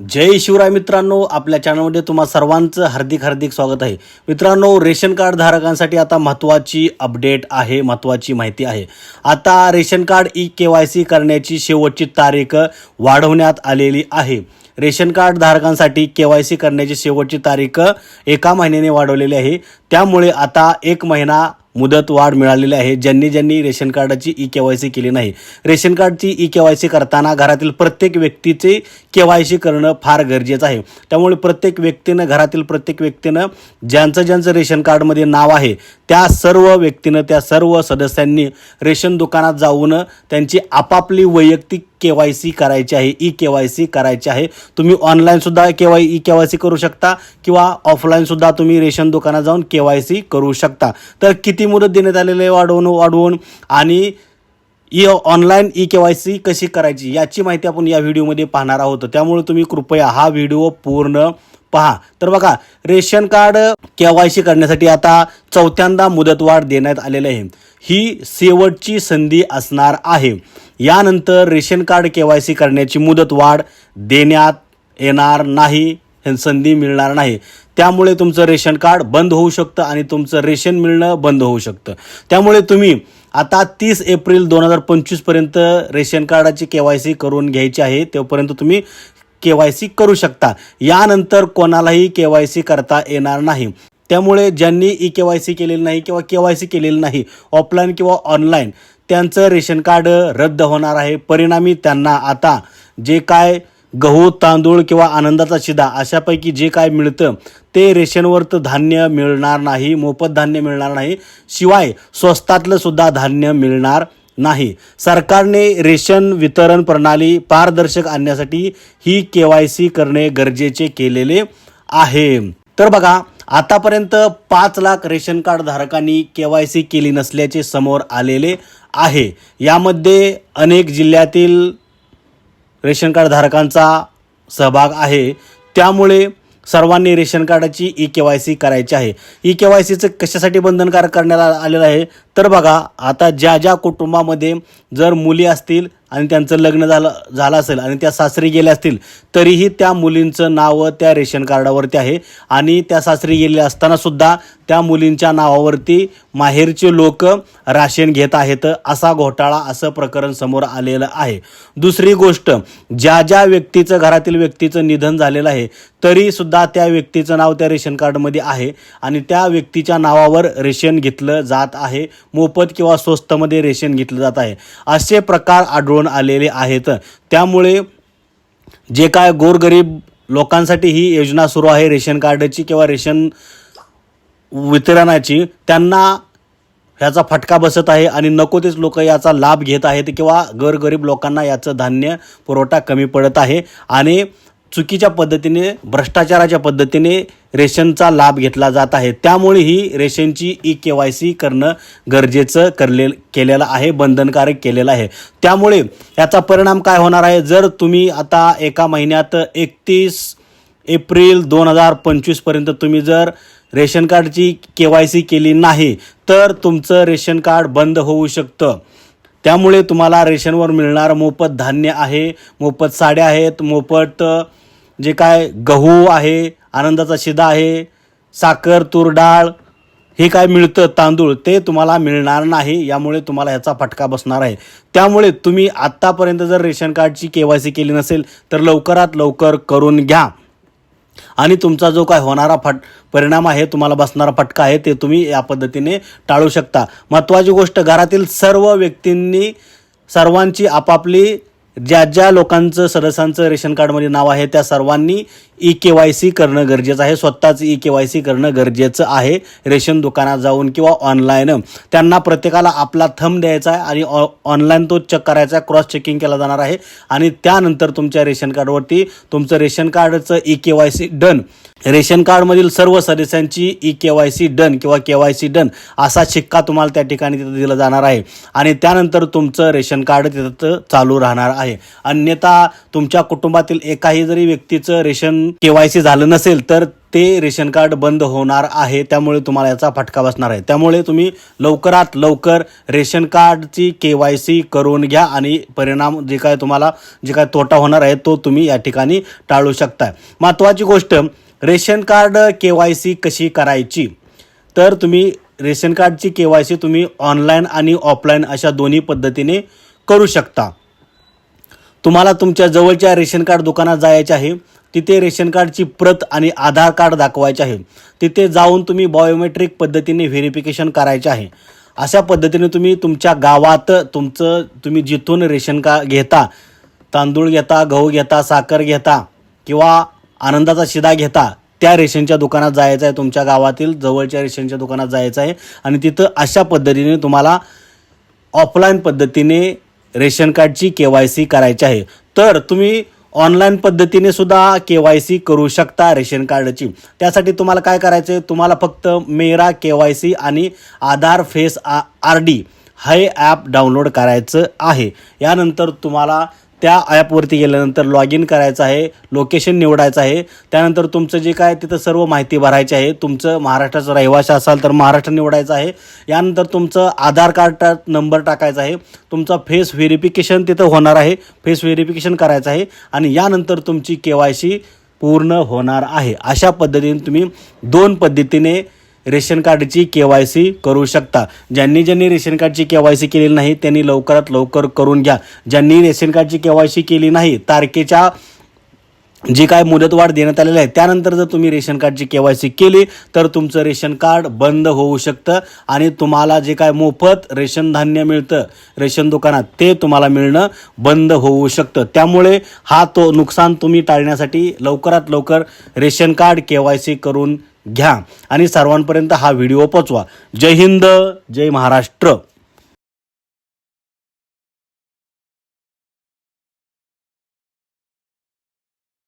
जय शिवराय मित्रांनो आपल्या चॅनलमध्ये तुम्हा सर्वांचं हार्दिक हार्दिक स्वागत आहे. मित्रांनो रेशन कार्ड धारकांसाठी आता महत्त्वाची अपडेट आहे महत्त्वाची माहिती आहे. आता ration card E K Y C करण्याची शेवटची तारीख वाढवण्यात आलेली आहे. रेशन कार्ड धारकांसाठी के वाय सी करण्याची शेवटची तारीख एका महिन्याने वाढवलेली आहे. त्यामुळे आता एक महिना मुदत वाढ मिळालेली आहे. ज्यांनी ज्यांनी रेशन कार्डाची ई के वाय सी केली नाही. रेशन कार्डची ई के वाय सी करताना घरातील प्रत्येक व्यक्तीचे के वाय सी करणं फार गरजेचं आहे. त्यामुळे प्रत्येक व्यक्तीनं घरातील प्रत्येक व्यक्तीनं ज्यांचं ज्यांचं रेशन कार्डमध्ये नाव आहे त्या सर्व व्यक्तीनं त्या सर्व सदस्यांनी रेशन दुकानात जाऊन त्यांची आपापली वैयक्तिक के वाय सी करायची आहे ई के वाय सी करायची आहे. तुम्ही ऑनलाईनसुद्धा K Y E K Y C करू शकता किंवा ऑफलाईनसुद्धा तुम्ही रेशन दुकानात जाऊन के वाय सी करू शकता. तर किती मुदत देण्यात आलेली आहे वाढवून वाढवून? आणि E online E K Y C कशी करायची याची माहिती आपण या व्हिडिओमध्ये पाहणार आहोत. त्यामुळे तुम्ही कृपया हा व्हिडिओ पूर्ण पहा. तर बघा ration card K Y C करण्यासाठी आता चौथ्यांदा मुदतवाढ देण्यात आलेली आहे. ही शेवटची संधी असणार आहे. यानंतर ration card K Y C करण्याची मुदत वाढ देण्यात येणार नाही संधी मिळणार नाही. त्यामुळे तुमचं रेशन कार्ड बंद होऊ शकतं आणि तुमचं रेशन मिळणं बंद होऊ शकतं. त्यामुळे तुम्ही आता तीस एप्रिल दोन हजार पंचवीसपर्यंत रेशन कार्डाची के वाय सी करून घ्यायची आहे. तोपर्यंत तुम्ही के वाय सी करू शकता. यानंतर कोणालाही के वाय सी करता येणार नाही. त्यामुळे ज्यांनी ई के वाय सी केलेली नाही किंवा के वाय सी केलेली नाही ऑफलाईन किंवा ऑनलाईन त्यांचं रेशन कार्ड रद्द होणार आहे. परिणामी त्यांना आता जे काय गहू तांदूळ किंवा आनंदाचा शिदा अशापैकी जे काय मिळतं ते रेशनवर तर धान्य मिळणार नाही मोफत धान्य मिळणार नाही. शिवाय स्वस्तातलं सुद्धा धान्य मिळणार नाही. सरकारने रेशन वितरण प्रणाली पारदर्शक आणण्यासाठी ही के वाय सी करणे गरजेचे केलेले आहे. तर बघा आतापर्यंत पाच लाख रेशन कार्ड धारकांनी के वाय सी केली नसल्याचे समोर आलेले आहे. यामध्ये अनेक जिल्ह्यातील रेशन कार्ड धारकांचा सहभाग आहे. त्यामुळे सर्वांनी रेशन कार्डाची ई के वाय सी करायची आहे. ई के वाय सीचं कशासाठी बंधनकारक करण्यात आलेलं आहे? तर बघा आता ज्या ज्या कुटुंबामध्ये जर मुली असतील आणि त्यांचं लग्न झालं झालं असेल आणि त्या सासरी गेल्या असतील तरीही त्या मुलींचं नाव त्या रेशन कार्डावरती आहे. आणि त्या सासरी गेले असताना सुद्धा त्या मुलींच्या नावावरती माहेरचे लोक राशन घेत आहेत. असा घोटाळा असं प्रकरण समोर आलेलं आहे. दुसरी गोष्ट ज्या ज्या व्यक्तीचं घरातील व्यक्तीचं निधन झालेलं आहे तरीसुद्धा त्या व्यक्तीचं नाव त्या रेशन कार्डमध्ये आहे. आणि त्या व्यक्तीच्या नावावर रेशन घेतलं जात आहे. मोफत किंवा स्वस्तमध्ये रेशन घेतलं जात आहे. असे प्रकार आढळून आलेले आहेत. त्यामुळे जे काय गोरगरीब लोकांसाठी ही योजना सुरू आहे रेशन कार्डची किंवा रेशन वितरणाची त्यांना ह्याचा फटका बसत आहे आणि नको तेच लोक याचा लाभ घेत आहेत किंवा गरगरीब लोकांना याचं धान्य पुरवठा कमी पडत आहे. आणि चुकीच्या पद्धतीने भ्रष्टाचाराच्या पद्धतीने रेशनचा लाभ घेतला जात आहे. त्यामुळे ही रेशनची ई के वाय सी करणं गरजेचं करले केलेलं आहे बंधनकारक केलेलं आहे. त्यामुळे याचा परिणाम काय होणार आहे? जर तुम्ही आता एका महिन्यात एकतीस एप्रिल दोन हजार पंचवीसपर्यंत तुम्ही जर रेशन कार्डची के वाय सी केली नाही तर तुमचं रेशन कार्ड बंद होऊ शकतं. त्यामुळे तुम्हाला रेशनवर मिळणारं मोफत धान्य आहे मोफत साड्या आहेत मोफत जे काय गहू आहे आनंदाचा शिदा आहे साखर तूर डाळ हे काय मिळतं तांदूळ ते तुम्हाला मिळणार नाही यामुळे तुम्हाला ह्याचा फटका बसणार आहे. त्यामुळे तुम्ही आत्तापर्यंत जर रेशन कार्डची के वाय सी केली नसेल तर लवकरात लवकर करून घ्या. आणि तुमचा जो काय होणारा फट परिणाम आहे तुम्हाला बसणारा फटका आहे ते तुम्ही या पद्धतीने टाळू शकता. महत्त्वाची गोष्ट घरातील सर्व व्यक्तींनी सर्वांची आपापली ज्या ज्या लोकांचं सदस्यांचं रेशन कार्डमध्ये नाव आहे त्या सर्वांनी ई के वाय सी करणं गरजेचं आहे. स्वतःच ई के वाय सी करणं गरजेचं आहे. रेशन दुकानात जाऊन किंवा ऑनलाईन त्यांना प्रत्येकाला आपला थंब द्यायचा आहे आणि ऑ ऑनलाईन तो चेक करायचा क्रॉस चेकिंग केला जाणार आहे. आणि त्यानंतर तुमच्या रेशन कार्डवरती तुमचं रेशन कार्डचं E K Y C done ration कार्डमधील सर्व सदस्यांची E K Y C done किंवा के वाय सी डन असा शिक्का तुम्हाला त्या ठिकाणी तिथं दिला जाणार आहे. आणि त्यानंतर तुमचं रेशन कार्ड तिथं चालू राहणार आहे. अन्यथा तुमच्या कुटुंबातील एकाही जरी व्यक्तीचं रेशन अजून केवायसी झालं नसेल तर ते रेशन कार्ड बंद होणार आहे. त्यामुळे तुम्हाला याचा फटका बसणार आहे. त्यामुळे तुम्ही लवकरात लवकर रेशन कार्डची के वाय सी करून घ्या आणि परिणाम जे काय तुम्हाला जे काय तोटा होणार आहे तो तुम्ही या ठिकाणी टाळू शकता महत्त्वाची गोष्ट ration card K Y C कशी करायची? तर तुम्ही रेशन कार्डची के वाय सी तुम्ही ऑनलाईन आणि ऑफलाईन अशा दोन्ही पद्धतीने करू शकता. तुम्हाला तुमच्या जवळच्या रेशन कार्ड दुकानात जायचे आहे. तिथे रेशन कार्डची प्रत आणि आधार कार्ड दाखवायचे आहे. तिथे जाऊन तुम्ही बायोमेट्रिक पद्धतीने व्हेरिफिकेशन करायचे आहे. अशा पद्धतीने तुम्ही तुमच्या गावात तुमचं तुम्ही जिथून रेशन का घेता तांदूळ घेता गहू घेता साखर घेता किंवा आनंदाचा शिदा घेता त्या रेशनच्या दुकानात जायचं आहे. तुमच्या गावातील जवळच्या रेशनच्या दुकानात जायचं आहे. आणि तिथं अशा पद्धतीने तुम्हाला ऑफलाईन पद्धतीने रेशन कार्डची के वाय सी करायची आहे. तर तुम्ही ऑनलाईन पद्धतीने सुद्धा के वाय सी करू शकता रेशन कार्डची. त्यासाठी तुम्हाला काय करायचं आहे? तुम्हाला फक्त मेरा के वाय सी आणि आधार फेस आ आर डी हे ॲप डाउनलोड करायचं आहे. यानंतर तुम्हाला त्या ॲपवरती गेल्यानंतर लॉग इन करायचं आहे लोकेशन निवडायचं आहे. त्यानंतर तुमचं जे काय तिथं सर्व माहिती भरायची आहे. तुमचं महाराष्ट्राचं रहिवाशी असाल तर महाराष्ट्र निवडायचं आहे. यानंतर तुमचं आधार कार्ड नंबर टाकायचा आहे. तुमचा फेस व्हेरिफिकेशन तिथं होणार आहे. फेस व्हेरिफिकेशन करायचं आहे. आणि यानंतर तुमची के वाय सी पूर्ण होणार आहे. अशा पद्धतीने तुम्ही दोन पद्धतीने रेशन कार्डची के वाय सी करू शकता. ज्यांनी ज्यांनी रेशन कार्डची के वाय सी केलेली नाही त्यांनी लवकरात लवकर करून घ्या. ज्यांनी रेशन कार्डची के वाय सी केली नाही तारखेच्या जी काय मुदतवाढ देण्यात आलेली आहे त्यानंतर जर तुम्ही रेशन कार्डची के वाय सी केली तर तुमचं रेशन कार्ड बंद होऊ शकतं आणि तुम्हाला जे काय मोफत रेशन धान्य मिळतं रेशन दुकानात ते तुम्हाला मिळणं बंद होऊ शकतं. त्यामुळे हा तो नुकसान तुम्ही टाळण्यासाठी लवकरात लवकर ration card K Y C करून घ्या. आणि सर्वांपर्यंत हा व्हिडिओ पोचवा. जय हिंद जय महाराष्ट्र.